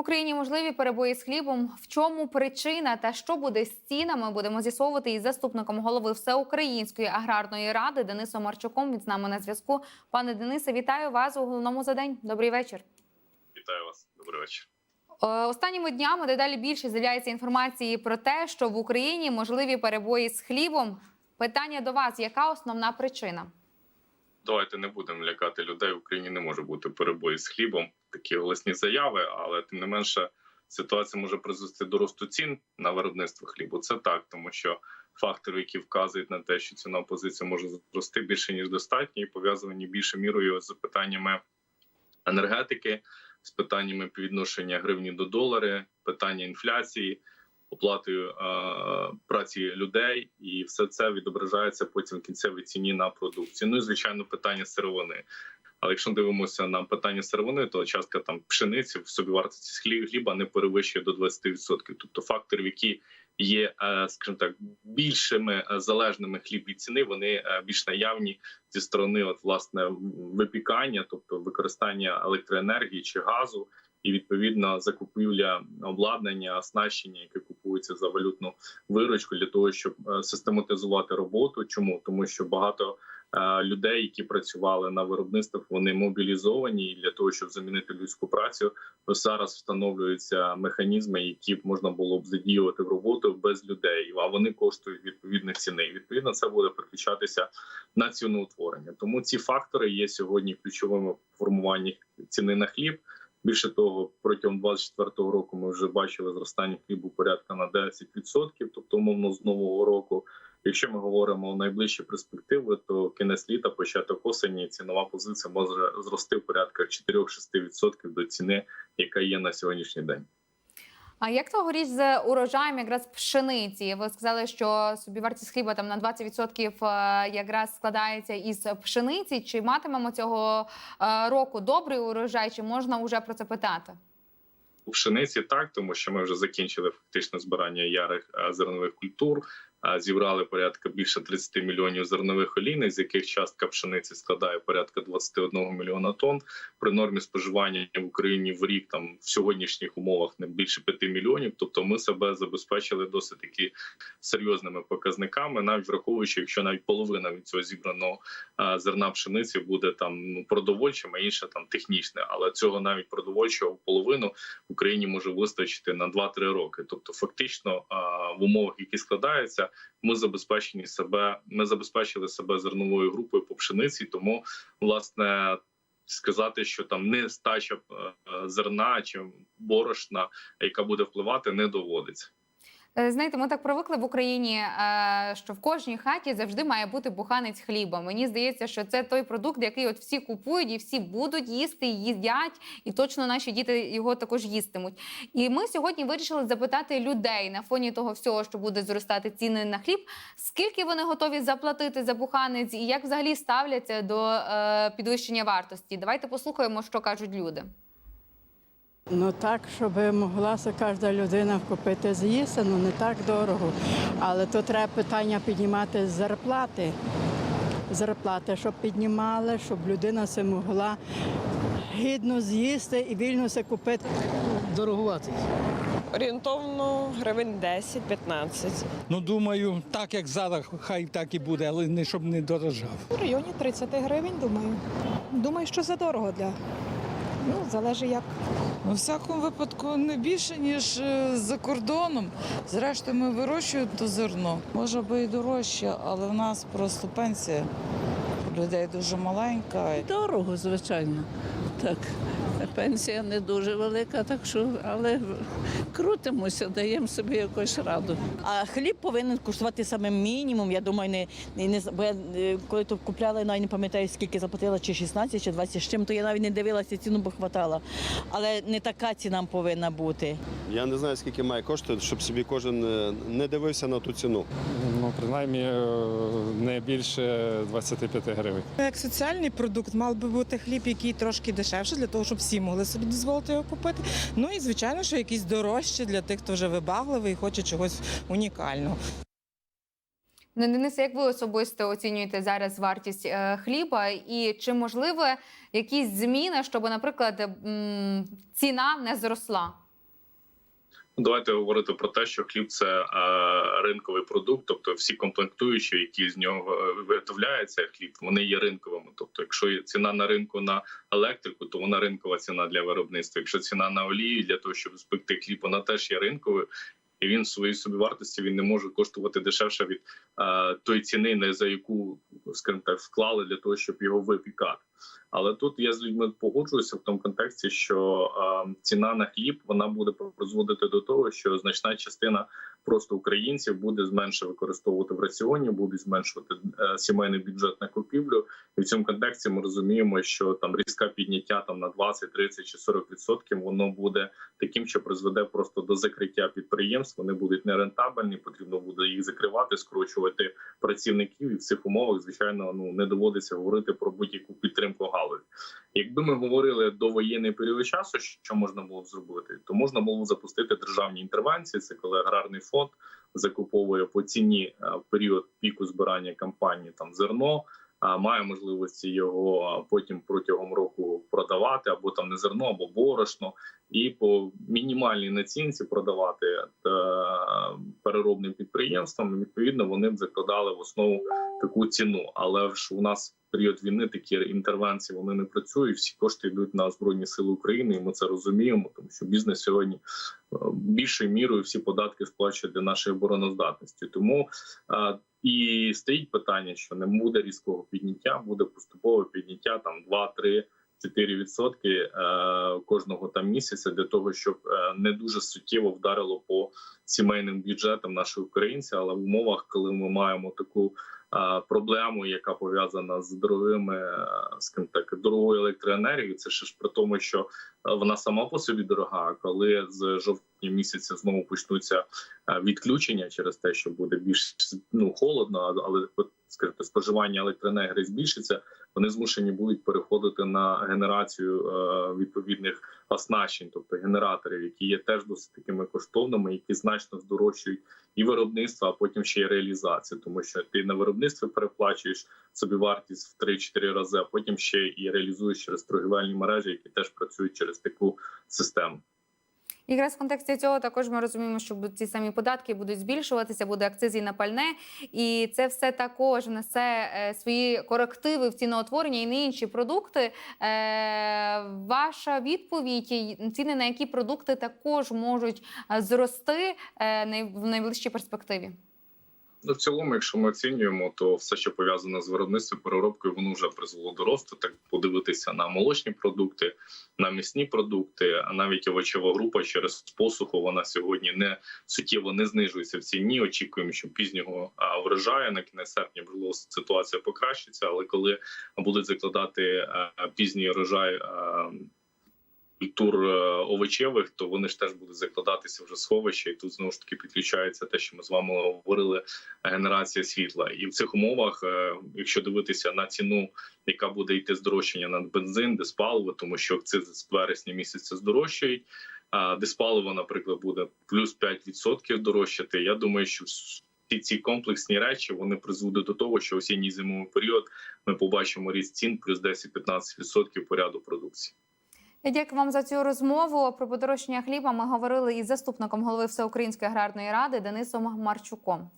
Україні можливі перебої з хлібом. В чому причина та що буде з цінами? Будемо з'ясовувати із заступником голови Всеукраїнської аграрної ради Денисом Марчуком. Він з нами на зв'язку. Пане Денисе, вітаю вас у головному за день. Добрий вечір. Вітаю вас, добрий вечір. Е, Останніми днями дедалі більше з'являється інформації про те, що в Україні можливі перебої з хлібом. Питання до вас: яка основна причина? Давайте не будемо лякати людей. В Україні не може бути перебої з хлібом. Такі голосні заяви, але тим не менше ситуація може призвести до росту цін на виробництво хлібу. Це так, тому що фактори, які вказують на те, що ціна позиція може зрости більше ніж достатньо, і пов'язані більше мірою з питаннями енергетики, з питаннями відношення гривні до долари, питання інфляції. Оплатою е, праці людей, і все це відображається потім в кінцевій ціні на продукцію. Ну і звичайно, питання сировини. Але якщо дивимося на питання сировини, то частка там пшениці в собівартості хлі- хліба не перевищує до 20%. Тобто факторів, які є, е, скажімо так, більшими е, залежними хліб від ціни, вони більш наявні зі сторони, от власне випікання, тобто використання електроенергії чи газу. І відповідно закупівля обладнання, оснащення, яке купується за валютну виручку, для того, щоб е, систематизувати роботу. Чому тому, що багато е, людей, які працювали на виробництвах, вони мобілізовані і для того, щоб замінити людську працю, зараз встановлюються механізми, які б можна було б задіювати в роботу без людей, а вони коштують відповідних ціни. Відповідно, це буде переключатися на ціноутворення. Тому ці фактори є сьогодні ключовими в формуванні ціни на хліб. Більше того, протягом 24-го року ми вже бачили зростання хлібу порядка на 10%, тобто умовно з нового року. Якщо ми говоримо найближчі перспективи, то кінець літа, початок осені, цінова позиція може зрости в порядка 4-6% до ціни, яка є на сьогоднішній день. А як цьогоріч з урожаєм якраз пшениці? Ви сказали, що собівартість хліба там на 20% е, якраз складається із пшениці. Чи матимемо цього е, року добрий урожай? Чи можна вже про це питати? У пшениці так, тому що ми вже закінчили фактично збирання ярих е, зернових культур. Зібрали порядка більше 30 мільйонів зернових олійних, з яких частка пшениці складає порядка 21 мільйона тонн. При нормі споживання в Україні в рік там в сьогоднішніх умовах не більше 5 мільйонів. Тобто ми себе забезпечили досить таки серйозними показниками, навіть враховуючи, якщо навіть половина від цього зібраного зерна пшениці буде там ну продовольчим, а інше там технічне, але цього навіть продовольчого половину в Україні може вистачити на 2-3 роки. Тобто, фактично, в умовах, які складаються, ми забезпечені себе. Ми забезпечили себе зерновою групою по пшениці. Тому, власне, сказати, що там нестача е, е, зерна чи борошна, яка буде впливати, не доводиться. Е, Знаєте, ми так привикли в Україні, е, що в кожній хаті завжди має бути буханець хліба. Мені здається, що це той продукт, який от всі купують і всі будуть їсти, і їдять, і точно наші діти його також їстимуть. І ми сьогодні вирішили запитати людей на фоні того всього, що буде зростати ціни на хліб, скільки вони готові заплатити за буханець, і як взагалі ставляться до е, підвищення вартості. Давайте послухаємо, що кажуть люди. Ну так, щоб могла кожна людина купити з'їсти, ну не так дорого. Але то треба питання піднімати з зарплати. Зарплати, щоб піднімали, щоб людина се могла гідно з'їсти і вільно се купити. дорогувати. Орієнтовно гривень 10-15. Ну думаю, так як зараз, хай так і буде, але не щоб не дорожав. У районі 30 гривень, думаю. Думаю, що задорого для. Ну, залежить як. У всякому випадку не більше, ніж е, за кордоном. Зрештою, ми вирощуємо то зерно. Може би і дорожче, але в нас просто пенсія людей дуже маленька. Дорого, звичайно. Так. Пенсія не дуже велика, так що, але крутимося, даємо собі якусь раду. А хліб повинен коштувати саме мінімум. Я думаю, не, не, не бо я е, коли то купляла, навіть не пам'ятаю, скільки заплатила, чи 16, чи 20 з чим, то я навіть не дивилася ціну, бо хватала. Але не така ціна повинна бути. Я не знаю, скільки має коштувати, щоб собі кожен е, не дивився на ту ціну. Ну, принаймні е, не більше 25 гривень. Як соціальний продукт мав би бути хліб, який трошки дешевше, для того, щоб всі могли собі дозволити його купити. Ну і звичайно, що якісь дорожчі для тих, хто вже вибагливий і хоче чогось унікального. Ну, Денисе, як ви особисто оцінюєте зараз вартість е, хліба, і чи можливо якісь зміни, щоб, наприклад, ціна не зросла? Давайте говорити про те, що хліб це е, ринковий продукт, тобто всі комплектуючі, які з нього е, виготовляється хліб, вони є ринковими. Тобто, якщо ціна на ринку на електрику, то вона ринкова ціна для виробництва. Якщо ціна на олію для того, щоб спекти хліб, вона теж є ринковою. І він в своїй собівартості він не може коштувати дешевше від е, тої ціни, не за яку скажімо так вклали для того, щоб його випікати. Але тут я з людьми погоджуюся в тому контексті, що е, ціна на хліб вона буде призводити до того, що значна частина просто українців буде зменше використовувати в раціоні, буде зменшувати е, сімейний бюджет на купівлю. І в цьому контексті ми розуміємо, що там різке підняття там на 20, 30 чи 40 відсотків воно буде таким, що призведе просто до закриття підприємств. Вони будуть нерентабельні, потрібно буде їх закривати, скорочувати працівників. І в цих умовах, звичайно, ну не доводиться говорити про будь-яку підтримку галузі. Якби ми говорили до воєнний період часу, що можна було б зробити, то можна було б запустити державні інтервенції. Це коли аграрний фонд закуповує по ціні е, в період піку збирання кампанії там зерно. а Має можливості його потім протягом року продавати або там не зерно, або борошно, і по мінімальній націнці продавати е, переробним підприємствам. Відповідно, вони б закладали в основу таку ціну. Але ж у нас період війни такі інтервенції вони не працюють. Всі кошти йдуть на збройні сили України, і ми це розуміємо, тому що бізнес сьогодні е, більшою мірою всі податки сплачує для нашої обороноздатності. Тому е, і стоїть питання, що не буде різкого підняття, буде поступове підняття там 2-3 4 відсотки е, кожного там місяця для того, щоб не дуже суттєво вдарило по сімейним бюджетам наших українців, але в умовах, коли ми маємо таку проблему, яка пов'язана з дорогими, е, скажімо так, дорогою електроенергією, це ще ж при тому, що е, вона сама по собі дорога. Коли з жовтня місяця знову почнуться е, відключення через те, що буде більш ну холодно, але скажімо, споживання електроенергії збільшиться, вони змушені будуть переходити на генерацію е, відповідних оснащень, тобто генераторів, які є теж досить такими коштовними, які значно здорожчують і виробництво, а потім ще й реалізацію, тому що ти на виробництві переплачуєш собі вартість в 3-4 рази, а потім ще і реалізуєш через торгівельні мережі, які теж працюють через таку систему. І якраз в контексті цього також ми розуміємо, що ці самі податки будуть збільшуватися, буде акцизи на пальне, і це все також несе е, свої корективи в ціноутворення і на інші продукти. Е, ваша відповідь, ціни на які продукти також можуть е, зрости в найближчій перспективі. Ну, в цілому, якщо ми оцінюємо, то все, що пов'язане з виробництвом, переробкою, воно вже призвело до росту. Так подивитися на молочні продукти, на м'ясні продукти, а навіть овочева група через посуху вона сьогодні не суттєво не знижується в ціні. Очікуємо, що пізнього врожаю на кінець серпня можливо ситуація покращиться, але коли будуть закладати пізній урожай. Культур е, овочевих, то вони ж теж будуть закладатися вже сховища, і тут знову ж таки підключається те, що ми з вами говорили, генерація світла. І в цих умовах, е, якщо дивитися на ціну, яка буде йти здорожчання на бензин, диспаливо, тому що акцизи з вересня місяця здорожчають. А диспаливо, наприклад, буде плюс 5% дорожчати. Я думаю, що всі ці комплексні речі вони призведуть до того, що осінній зимовий період ми побачимо ріст цін плюс 10-15% по ряду продукції. Я дякую вам за цю розмову. Про подорожчання хліба ми говорили із заступником голови Всеукраїнської аграрної ради Денисом Марчуком.